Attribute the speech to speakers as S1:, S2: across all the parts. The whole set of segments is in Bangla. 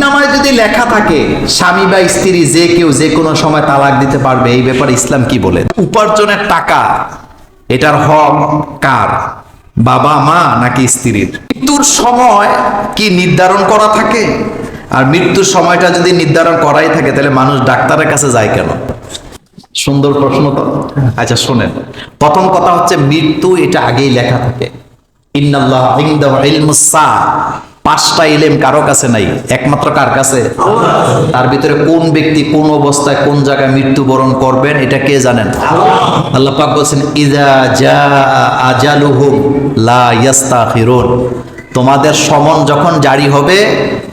S1: নামায় যদি লেখা থাকে, স্বামী বা স্ত্রী যে কেউ যে কোনো সময় তালাক দিতে পারবে, এই ব্যাপারে ইসলাম কি বলে? উপার্জনের টাকা, এটার হক কার? বাবা, মা নাকি স্ত্রীর? মৃত্যুর সময় কি নির্ধারণ করা থাকে? আর মৃত্যুর সময়টা যদি নির্ধারণ করাই থাকে, তাহলে মানুষ ডাক্তারের কাছে যায় কেন? সুন্দর প্রশ্ন তো? আচ্ছা শোনেন। প্রথম কথা হচ্ছে, মৃত্যু এটা আগেই লেখা থাকে। ইন্নাল্লাহ। পাঁচটা ইলেম কারও কাছে নাই? একমাত্র কার কাছে? তার ভিতরে কোন ব্যক্তি কোন অবস্থায় কোন জায়গায় মৃত্যুবরণ করবেন, এটা কে জানেন? আল্লাহ পাক বলছেন ইজা জা আজালুহুম লা ইয়াস্তাখিরুন। তোমাদের সমন যখন জারি হবে,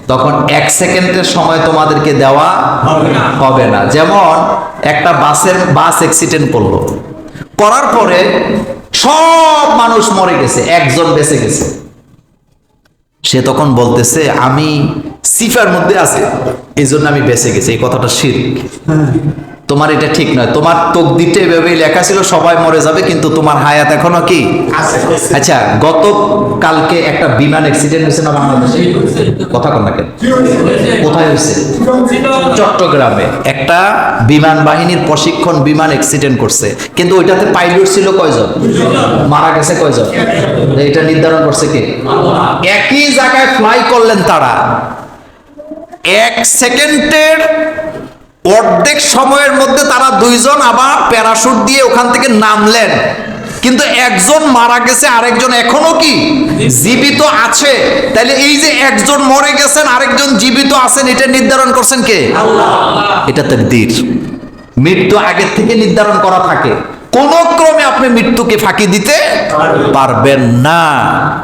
S1: তখন এক সেকেন্ডের সময় তোমাদেরকে দেওয়া হবে না। যেমন, একটা বাসের, বাস অ্যাক্সিডেন্ট করল। করার পরে সব মানুষ মরে গেছে, একজন বেঁচে গেছে। সে তখন বলতেছে, আমি সিফার মধ্যে আছে এই জন্য আমি বেঁচে গেছি। এই কথাটা শিরিক। তোমার এটা ঠিক নয়। তোমার তকদিরটা এভাবেই লেখা ছিল সবাই মরে যাবে কিন্তু তোমার হায়াত এখনও কি? আচ্ছা গত কালকে একটা বিমান অ্যাক্সিডেন্ট হয়েছে না বাংলাদেশে? কথা কন না কেন? কোথায় হয়েছে? চট্টগ্রামে। একটা বিমান বাহিনীর প্রশিক্ষণ বিমান অ্যাক্সিডেন্ট করছে। কিন্তু ওইটাতে পাইলট ছিল কয়জন? মারা গেছে কয়জন? এটা নির্ধারণ করছে কে? একই জায়গায় ফ্লাই করলেন তারা। এক সেকেন্ডের অর্ধেক সময়ের মধ্যে তারা দুইজন আবার প্যারাশুট দিয়ে ওখান থেকে নামলেন। কিন্তু একজন মারা গেছে আরেকজন এখনও কি? জীবিত আছে। তাহলে এই যে একজন মরে গেছেন আরেকজন জীবিত আছেন এটা নির্ধারণ করছেন কে? এটা তাকদীর। মৃত্যু আগের থেকে নির্ধারণ করা থাকে। কোন ক্রমে আপনি মৃত্যুকে ফাঁকি দিতে পারবেন। না।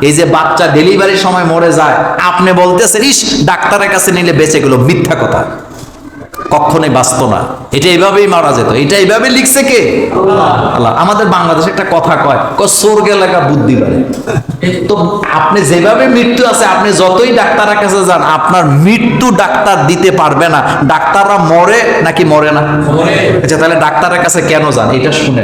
S1: এই যে বাচ্চা ডেলিভারির সময় মরে যায় আপনি বলতেছেন ইস ডাক্তারের কাছে নিলে বেঁচে গেল মিথ্যা কথা। কখনোই বাঁচত না। এটা এইভাবেই মারা যেত। এটা এইভাবে লিখছে কে? আল্লাহ। আমাদের বাংলাদেশে একটা কথা কয় ক স্বর্গে লাগা বুদ্ধি বাড়ে তো আপনি যেভাবে মৃত্যু আছে আপনি যতই ডাক্তারের কাছে যান আপনার মৃত্যু ডাক্তার দিতে পারবে না। ডাক্তাররা মরে নাকি মরে না? আচ্ছা তাহলে ডাক্তারের কাছে কেন যান? এটা শুনে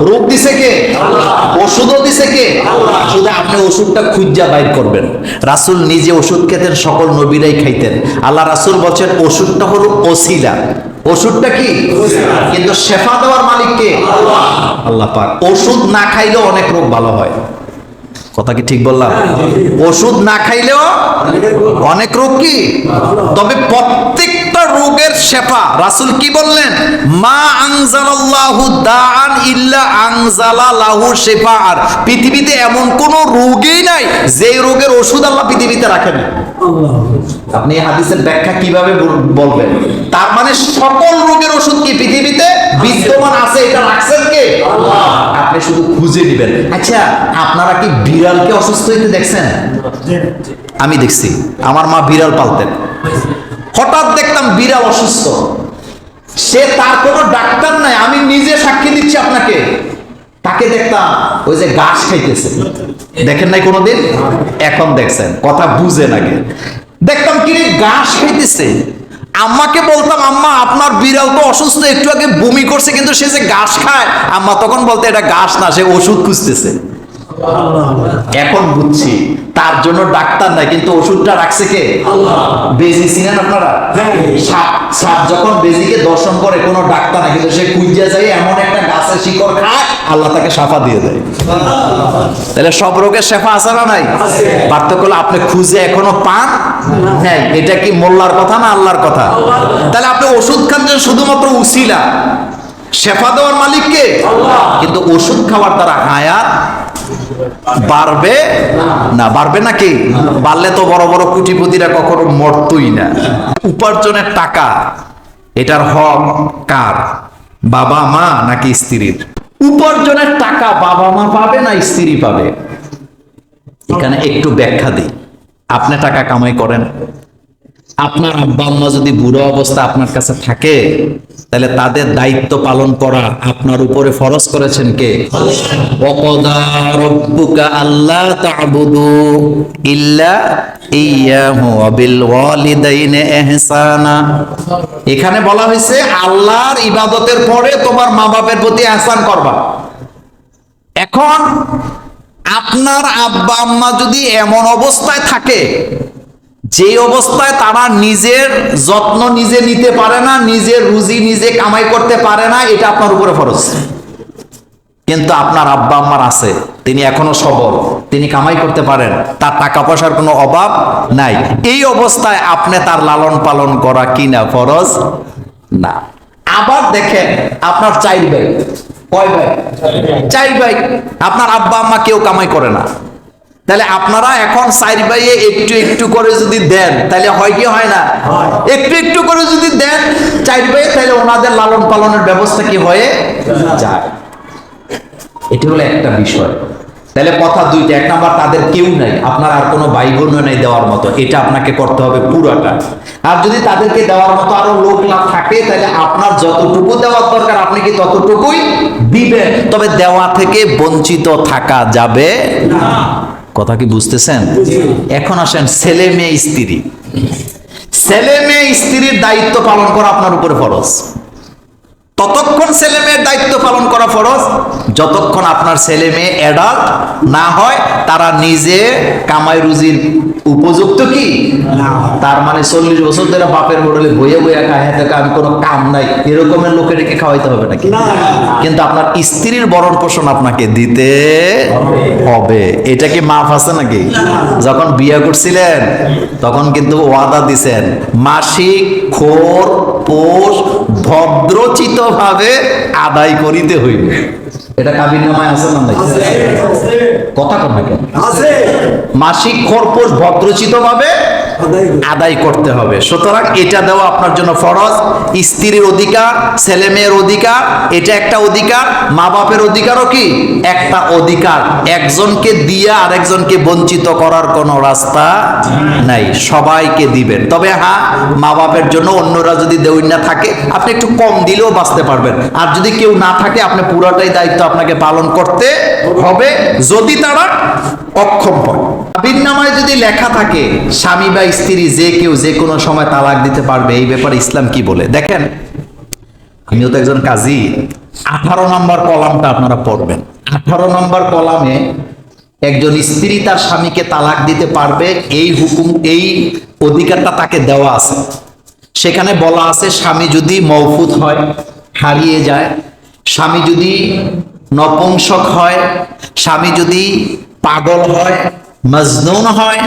S1: রোগ দিছে কে? ওষুধও দিছে কে? শুধু আপনি ওষুধটা খুঁজা বাইর করবেন। রাসূল নিজে ওষুধ খেতেন সকল নবীরাই খাইতেন। আল্লাহ রাসূল বলছেন ওষুধটা হলো ওসিলা। ওষুধটা কি? কিন্তু শেফা দেওয়ার মালিক কে? আল্লাহ। পাক। ওষুধ না খাইলেও অনেক রোগ ভালো হয়। কথা কি ঠিক বললাম? ওষুধ না খাইলেও অনেক রোগ। কি? তবে প্রত্যেকটা রোগের শেফা। রাসূল কি বললেন? মা আনজালাল্লাহু দাআন ইল্লা আনজালা লাহু শিফাআন পৃথিবীতে এমন কোন রোগই নাই যে রোগের ওষুধ আল্লাহ পৃথিবীতে রাখেন আপনি এই হাদিসের ব্যাখ্যা কীভাবে বলবেন? তার মানে সকল রোগের ওষুধ কি পৃথিবীতে? বিদ্যমান আছে, এটা রাখছেন কে? আপনি শুধু খুঁজে দিবেন আচ্ছা আপনারা কি বিড়ালকে অসুস্থ হইতে দেখছেন? আমি দেখছি। আমার মা বিড়াল পালতেন। হঠাৎ দেখতাম বিড়াল অসুস্থ। সে তার কোনো ডাক্তার নাই, আমি নিজে সাক্ষী দিচ্ছি আপনাকে। তাকে দেখতাম ওই যে ঘাস খাইতেছে। দেখেন নাই কোনোদিন? এখন দেখছেন, কথা বুঝে আগে। দেখতাম কি ঘাস খাইতেছে। আম্মাকে বলতাম, আম্মা, আপনার বিড়াল তো অসুস্থ, একটু আগে বমি করছে, কিন্তু সে যে ঘাস খায়। আম্মা তখন বলতে, এটা ঘাস না, সে ওষুধ খুঁজতেছে। এখন বুঝছি তার জন্য ডাক্তার নাই কিন্তু ওষুধটা রাখছে কে? বেজি চিনেন আপনারা? সাপ সাপ যখন বেজিকে দর্শন করে কোনো ডাক্তার নাই কিন্তু সে কুইজা যায় এমন একটা গাছের শিকড় খায় আল্লাহ তাকে সাফা দিয়ে দেয়। তাহলে সব রোগের শেফা আছে না নাই? পার্থক্য হলো আপনি খুঁজে এখনও পান নাই। এটা কি মোল্লার কথা না আল্লাহর কথা? তাহলে আপনি ওষুধ খান যে শুধুমাত্র উসিলা। শেফা দেওয়ার মালিককে কিন্তু ওষুধ খাওয়ার দ্বারা হায়াত বাড়বে? না, বাড়বে নাকি বাড়লে তো বড় বড় কুটিপতিরা কখনো মরতই না। উপার্জনের টাকা, এটার হক কার? বাবা, মা নাকি স্ত্রীর? উপার্জনের টাকা বাবা, মা পাবে না স্ত্রী পাবে? এখানে একটু ব্যাখ্যা দিই। আপনি টাকা কামাই করেন আপনার আব্বা আম্মা যদি বুড়ো অবস্থা আপনার কাছে থাকে, তাহলে তাদের দায়িত্ব পালন করা আপনার উপরে ফরজ করেছেন কে? ওয়াকাদা রাব্বুকা আল্লা তা'বুদু ইল্লা ইয়াহু বিল ওয়ালিদাইনি ইহসানা। এখানে বলা হয়েছে, আল্লাহর ইবাদতের পরে তোমার মা বাপের প্রতি এহসান করবা। এখন আপনার আব্বা আম্মা যদি এমন অবস্থায় থাকে যে অবস্থায় তারা নিজের যত্ন নিজে নিতে পারে না, নিজের রুজি নিজে কামাই করতে পারে না, এটা আপনার উপরে ফরজ। কিন্তু আপনার আব্বা আম্মার আছে, তিনি এখনও সবল, তিনি কামাই করতে পারেন, তার টাকা পয়সার কোনো অভাব নাই। এই অবস্থায় আপনি তার লালন পালন করা কি না ফরজ? না। আবার দেখেন, আপনার চাই ভাই, কয় ভাই? চাই ভাই। আপনার আব্বা আম্মা কেউ কামাই করে না। তাহলে আপনারা এখন চার বাইয়ে একটু একটু করে যদি দেন তাহলে হয় কি হয় না? একটু একটু করে যদি দেন চার ভাইয়ে তাহলে ওনাদের লালন পালনের ব্যবস্থা কি হয়ে যায়? এটি হলো একটা বিষয়। তাহলে কথা দুইটা এক নাম্বার তাদের কেউ নাই আপনার আর কোনো ভাই বোনও নাই দেওয়ার মতো এটা আপনাকে করতে হবে পুরাটা। আর যদি তাদেরকে দেওয়ার মতো আরও লোক লাভ থাকে তাহলে আপনার যতটুকু দেওয়ার দরকার আপনি কি ততটুকুই দিবেন? তবে দেওয়া থেকে বঞ্চিত থাকা যাবে কথা কি বুঝতেছেন? এখন আসেন ছেলে মেয়ে স্ত্রী। ছেলে মেয়ে স্ত্রীর দায়িত্ব পালন করা আপনার উপরে ফরজ। ততক্ষণ ছেলে মেয়ের দায়িত্ব পালন করা ফরজ। যতক্ষণ আপনার ছেলে মেয়ে অ্যাডাল্ট না হয় তারা নিজে কামাই রুজির উপযুক্ত কি? তার মানে চল্লিশ বছর ধরে বাপের হোটেলে বইয়ে বইয়ে খায় থেকে আমি কোনো কাম নাই। এরকমের লোকে রেখে খাওয়াইতে হবে নাকি? কিন্তু আপনার স্ত্রীর বরণ পোষণ আপনাকে দিতে হবে। এটা কি মাফ আছে নাকি? যখন বিয়ে করছিলেন তখন কিন্তু ওয়াদা দিছেন মাসিক খোর পোষ ভদ্রচিত ভাবে আদায় করিতে হইবে। এটা কাবির নামায় আছে না নাই? কথা কম না কেন মাসিক খরপোশ ভদ্রচিত ভাবে আদায় করতে হবে। সুতরাং এটা দেওয়া আপনার জন্য ফরজ। স্ত্রীর অধিকার, ছেলে মেয়ের অধিকার, এটা একটা অধিকার। মা বাপের অধিকারও কি? একটা অধিকার। একজনকে দিয়ে আরেকজনকে বঞ্চিত করার কোনো রাস্তা নাই। সবাইকে দিবেন। তবে হ্যাঁ মা বাপের জন্য অন্যরা যদি দেউন না থাকে, আপনি একটু কম দিলেও বাঁচতে পারবেন। আর যদি কেউ না থাকে, আপনি পুরোটাই দায়িত্ব আপনাকে পালন করতে হবে। যদি তারা অক্ষম হয়। আবির নামায় যদি লেখা থাকে, স্বামী বা স্ত্রী যে কেউ যে কোনো সময় তালাক দিতে পারবে, এই ব্যাপারে ইসলাম কি বলে? দেখেন, আমিও তো একজন কাজী। আঠারো নম্বর কলামটা আপনারা পড়বেন। আঠারো নম্বর কলামে একজন স্ত্রী তার স্বামীকে তালাক দিতে পারবে, এই হুকুম, এই অধিকারটা তাকে দেওয়া আছে। সেখানে বলা আছে, স্বামী যদি মৌফুত হয়, হারিয়ে যায়, স্বামী যদি নপুংসক হয়, স্বামী যদি পাগল হয় মজনুন হয়,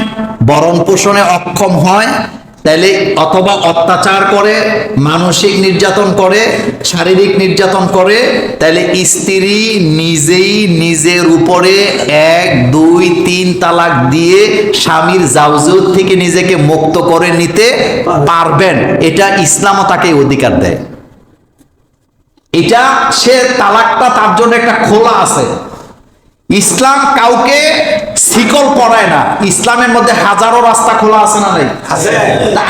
S1: বরণ পোষণে অক্ষম হয় তাহলে অথবা অত্যাচার করে, মানসিক নির্যাতন করে, শারীরিক নির্যাতন করে তাহলে স্ত্রী নিজেই নিজের উপরে এক, দুই, তিন তালাক দিয়ে স্বামীর জাউজুদ থেকে নিজেকে মুক্ত করে নিতে পারবেন। এটা ইসলামও তাকে অধিকার দেয়। এটা সে তালাকটা তার জন্য একটা খোলা আছে। ইসলাম কাউকে শিকল পড়ায় না। ইসলামের মধ্যে হাজারো রাস্তা খোলা আছে না নাই?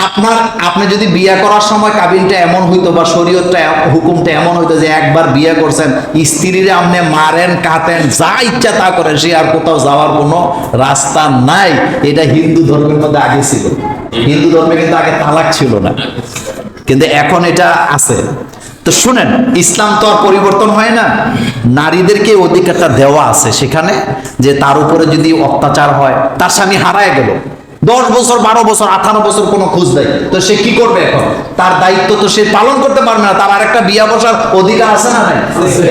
S1: আপনার আপনি যদি বিয়ে করার সময় কাবিনটা এমন হইতো বা শরীয়তটা হুকুমটা এমন হইতো যে একবার বিয়ে করছেন স্ত্রীরে আপনি মারেন কাটেন যা ইচ্ছা তা করেন সে আর কোথাও যাওয়ার কোনো রাস্তা নাই। এটা হিন্দু ধর্মের মধ্যে আগে ছিল। হিন্দু ধর্মে কিন্তু আগে তালাক ছিল না। কিন্তু এখন এটা আছে। তো শুনেন ইসলাম তো আর পরিবর্তন হয় না। নারীদেরকে অধিকারটা দেওয়া আছে সেখানে যে তার উপরে যদি অত্যাচার হয় তার স্বামী হারায় গেল। দশ বছর বারো বছর আঠারো বছর কোনো খোঁজ দেয় তো সে কি করবে এখন? তার দায়িত্ব তো সে পালন করতে পারবে না তার আরেকটা বিয়া বসার অধিকার আছে না নাই?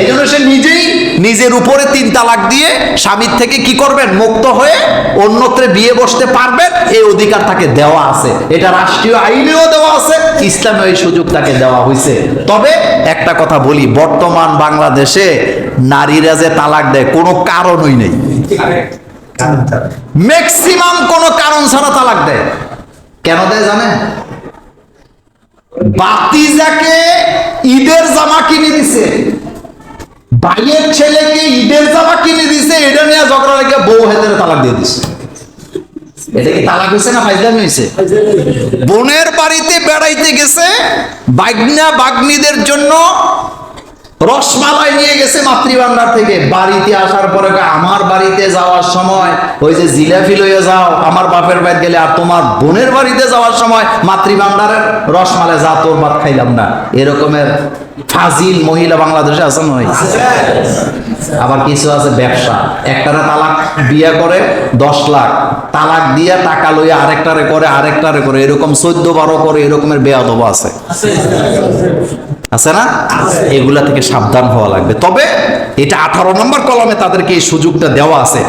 S1: এই জন্য সে নিজেই নিজের উপরে তিন তালাক দিয়ে স্বামীর থেকে কি করবেন? মুক্ত হয়ে অন্যত্রে বিয়ে বসতে পারবেন? এই অধিকার তাকে দেওয়া আছে। এটা রাষ্ট্রীয় আইনেও দেওয়া আছে, ইসলামে এই সুযোগ তাকে দেওয়া হয়েছে তবে একটা কথা বলি, বর্তমান বাংলাদেশে নারীরা যে তালাক দেয়, কোনো কারণই নেই। ম্যাক্সিমাম কোনো কারণ ছাড়া তালাক দেয়। কেন দেয় জানেন? বাতিজাকে ঈদের জামা কিনে দিছে। ভাইয়ের ছেলেকে ঈদের জামা কিনে দিছে, এটা নিয়ে ঝগড়া রেখে বউ হেদের তালাক দিয়ে দিছে। এটা কি তালাক হয়েছে না ফাইজলামি হয়েছে বোনের বাড়িতে বেড়াইতে গেছে, বাগনা বাগনিদের জন্য রসমালাই নিয়ে গেছে মাতৃভান্ডার থেকে। বাড়িতে আসার পরে আমার বাড়িতে যাওয়ার সময়, ওই যে জিলাপি লইয়ে যাও, আমার বাপের বাড়ি গেলে আর তোমার বোনের বাড়িতে যাওয়ার সময় মাতৃভান্ডারের রসমালাই, যা তোর ভাত খাইলাম না। এরকমের ফাজিল মহিলা বাংলাদেশে আছে নয় আবার কিছু আছে ব্যবসা। একটারে তালাক বিয়ে করে দশ লাখ। তালাক দিয়ে টাকা লইয়া আরেকটারে করে আরেকটারে করে। এরকম চোদ্দ বারো করে এরকমের বেয়াদব আছে। আছে না? এগুলা থেকে সাবধান হওয়া লাগবে। তবে এটা আঠারো নম্বর কলমে তাদেরকে এই সুযোগটা দেওয়া আছে।